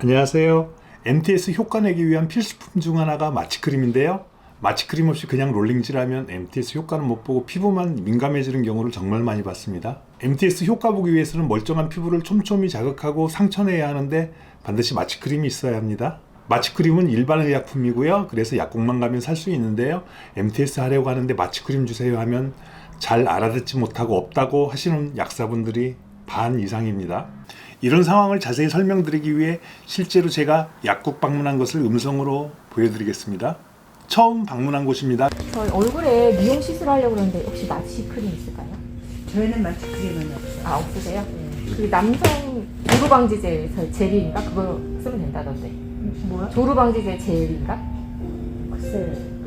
안녕하세요. MTS 효과 내기 위한 필수품 중 하나가 마취크림인데요. 마취크림 없이 그냥 롤링질하면 MTS 효과는 못 보고 피부만 민감해지는 경우를 정말 많이 봤습니다. MTS 효과 보기 위해서는 멀쩡한 피부를 촘촘히 자극하고 상처내야 하는데 반드시 마취크림이 있어야 합니다. 마취크림은 일반 의약품이고요. 그래서 약국만 가면 살 수 있는데요. MTS 하려고 하는데 마취크림 주세요 하면 잘 알아듣지 못하고 없다고 하시는 약사분들이 반 이상입니다. 이런 상황을 자세히 설명드리기 위해 실제로 제가 약국 방문한 것을 음성으로 보여드리겠습니다. 처음 방문한 곳입니다. 저희 얼굴에 미용 시술 하려고 그러는데 혹시 마취 크림 있을까요? 저희는 마취 크림은 없어요. 아 없으세요? 그 남성 조루 방지 젤 젤인가 그거 쓰면 된다던데. 뭐야? 조루 방지 젤 젤인가? 글쎄요.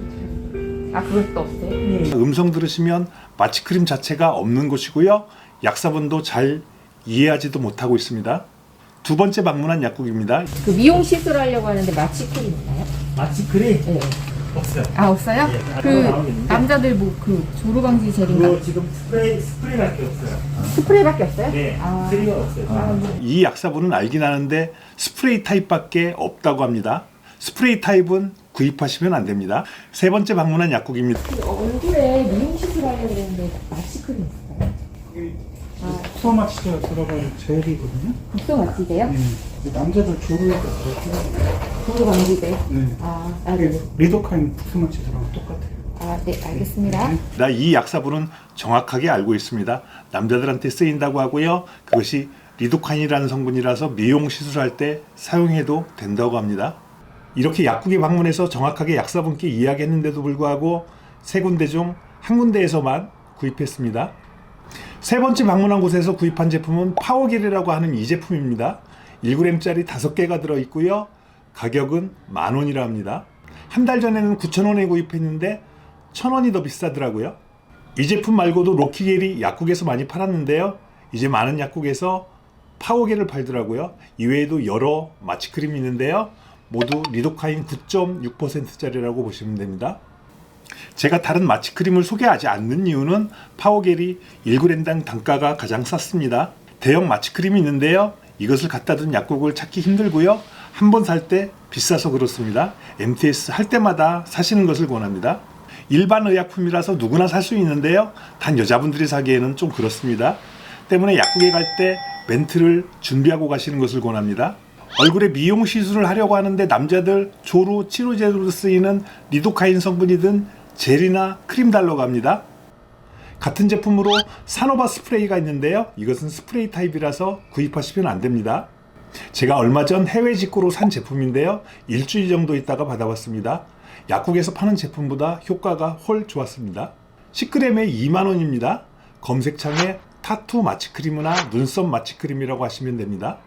아 그것도 없어요? 네. 음성 들으시면 마취크림 자체가 없는 곳이고요. 약사분도 잘 이해하지도 못하고 있습니다. 두 번째 방문한 약국입니다. 그 미용 시술 하려고 하는데 마취 크림 있나요? 마취크림 네. 없어요. 아 없어요? 예, 그 앞으로 나오겠는데. 남자들 뭐 그 조루 방지 젤인가? 그거 지금 스프레이 스프레이밖에 없어요. 스프레이밖에 없어요? 네, 아, 스프레이가 없어요. 아, 네. 이 약사분은 알긴 하는데 스프레이 타입밖에 없다고 합니다. 스프레이 타입은 구입하시면 안 됩니다. 세 번째 방문한 약국입니다. 그 얼굴에 미용 시술 하려고 그러는데 마취 크림 있을까요? 아, 수어 마취제가 들어간 젤이거든요. 국소 마취제요? 네. 남자들 조루에도 들어가고, 조루 방지 젤. 네. 아, 아, 네. 리도카인 국수 마취제랑 똑같아요. 아, 네, 알겠습니다. 나 이 약사분은 정확하게 알고 있습니다. 남자들한테 쓰인다고 하고요. 그것이 리도칸이라는 성분이라서 미용 시술할 때 사용해도 된다고 합니다. 이렇게 약국에 방문해서 정확하게 약사분께 이야기했는데도 불구하고 세 군데 중 한 군데에서만 구입했습니다. 세 번째 방문한 곳에서 구입한 제품은 파워겔이라고 하는 이 제품입니다. 1g짜리 5개가 들어있고요. 가격은 만 원이라 합니다. 한 달 전에는 9,000원에 구입했는데 1,000원이 더 비싸더라고요. 이 제품 말고도 로키겔이 약국에서 많이 팔았는데요. 이제 많은 약국에서 파워겔을 팔더라고요. 이외에도 여러 마취크림이 있는데요. 모두 리도카인 9.6%짜리라고 보시면 됩니다. 제가 다른 마취크림을 소개하지 않는 이유는 파워겔이 1g당 단가가 가장 쌌습니다. 대형 마취크림이 있는데요. 이것을 갖다 둔 약국을 찾기 힘들고요. 한 번 살 때 비싸서 그렇습니다. MTS 할 때마다 사시는 것을 권합니다. 일반 의약품이라서 누구나 살 수 있는데요. 단 여자분들이 사기에는 좀 그렇습니다. 때문에 약국에 갈 때 멘트를 준비하고 가시는 것을 권합니다. 얼굴에 미용 시술을 하려고 하는데 남자들 조루 치료제로 쓰이는 리도카인 성분이 든 젤이나 크림 달러 갑니다. 같은 제품으로 사노바 스프레이가 있는데요. 이것은 스프레이 타입이라서 구입하시면 안 됩니다. 제가 얼마 전 해외 직구로 산 제품인데요. 일주일 정도 있다가 받아봤습니다. 약국에서 파는 제품보다 효과가 훨 좋았습니다. 10g에 2만원입니다. 검색창에 타투 마취크림이나 눈썹 마취크림이라고 하시면 됩니다.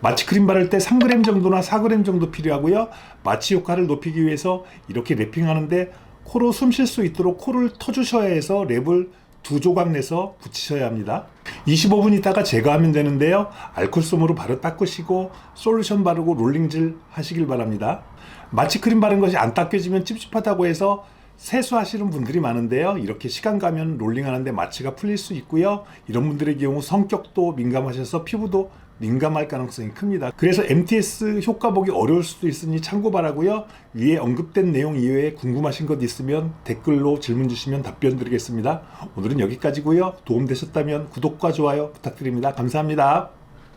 마취크림 바를 때 3g 정도나 4g 정도 필요하고요. 마취 효과를 높이기 위해서 이렇게 랩핑하는데 코로 숨 쉴 수 있도록 코를 터주셔야 해서 랩을 두 조각 내서 붙이셔야 합니다. 25분 있다가 제거하면 되는데요. 알콜솜으로 바로 닦으시고 솔루션 바르고 롤링질 하시길 바랍니다. 마취크림 바른 것이 안 닦여지면 찝찝하다고 해서 세수하시는 분들이 많은데요. 이렇게 시간 가면 롤링하는데 마취가 풀릴 수 있고요. 이런 분들의 경우 성격도 민감하셔서 피부도 민감할 가능성이 큽니다. 그래서 MTS 효과 보기 어려울 수도 있으니 참고 바라고요. 위에 언급된 내용 이외에 궁금하신 것 있으면 댓글로 질문 주시면 답변 드리겠습니다. 오늘은 여기까지고요. 도움 되셨다면 구독과 좋아요 부탁드립니다. 감사합니다.